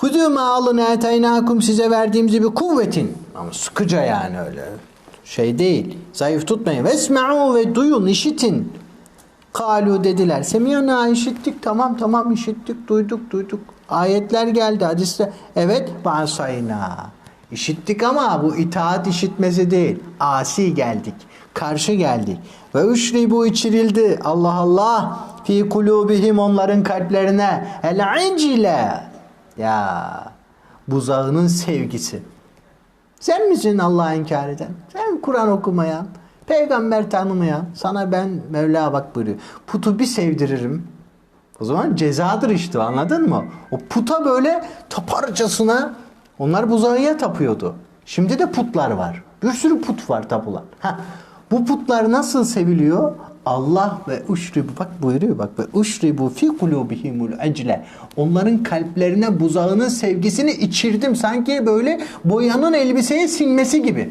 Hudû mâ alın eteynakum size verdiğimiz bir kuvvetin. Ama sıkıca yani öyle. Şey değil. Zayıf tutmayın. Vesme'u ve duyun, işitin. Kalu dediler. Semiyana işittik. Tamam tamam işittik. Duyduk duyduk. Ayetler geldi hadiste. Evet basayna. İşittik ama bu itaat işitmesi değil. Asi geldik. Karşı geldik. Ve üçri bu içirildi. Allah Allah. Fi kulubihim onların kalplerine. El incile. Ya buzağının sevgisi. Sen misin Allah'ı inkar eden? Sen Kur'an okumayan, peygamber tanımayan, sana ben Mevla bak buyuruyor. Putu bir sevdiririm. O zaman cezadır işte anladın mı? O puta böyle taparcasına onlar buzağıya tapıyordu. Şimdi de putlar var. Bir sürü put var tapılan. Heh. Bu putlar nasıl seviliyor? Allah ve uşribu bak buyuruyor bak ve uşribu fi kulubihimul ecle. Onların kalplerine buzağının sevgisini içirdim. Sanki böyle boyanın elbiseye sinmesi gibi.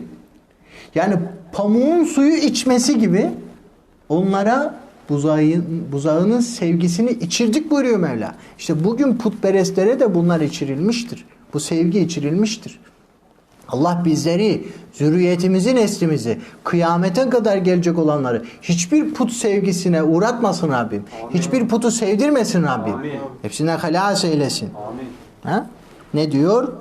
Yani pamuğun suyu içmesi gibi onlara buzağın, buzağının sevgisini içirdik buyuruyor Mevla. İşte bugün putperestlere de bunlar içirilmiştir. Bu sevgi içirilmiştir. Allah bizleri, zürriyetimizi, neslimizi, kıyamete kadar gelecek olanları hiçbir put sevgisine uğratmasın Rabbim. Hiçbir putu sevdirmesin Rabbim. Amin. Hepsine halas eylesin. Amin. Ha? Ne diyor?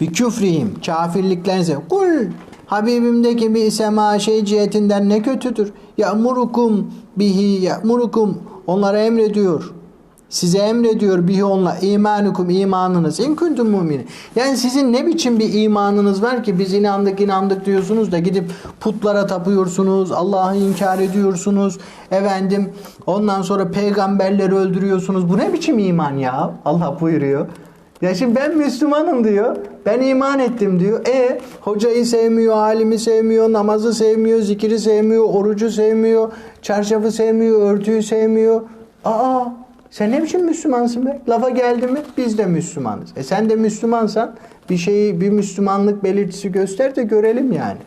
Bir küfrihim, kafirliklerinize. Kul Habibimdeki bir sema şey cihetinden ne kötüdür. Ya'murukum bihi ya'murukum onlara emrediyor. Size emrediyor bihi onla imanukum imanınız in kuntum müminin. Yani sizin ne biçim bir imanınız var ki biz inandık inandık diyorsunuz da gidip putlara tapıyorsunuz, Allah'ı inkar ediyorsunuz. Efendim ondan sonra peygamberleri öldürüyorsunuz. Bu ne biçim iman ya? Allah buyuruyor. Ya şimdi ben Müslümanım diyor. Ben iman ettim diyor. E hocayı sevmiyor, alimi sevmiyor, namazı sevmiyor, zikiri sevmiyor, orucu sevmiyor, çarşafı sevmiyor, örtüyü sevmiyor. Aa sen ne biçim Müslümansın be? Lafa geldi mi biz de Müslümanız. E sen de Müslümansan bir şeyi bir Müslümanlık belirtisi göster de görelim yani.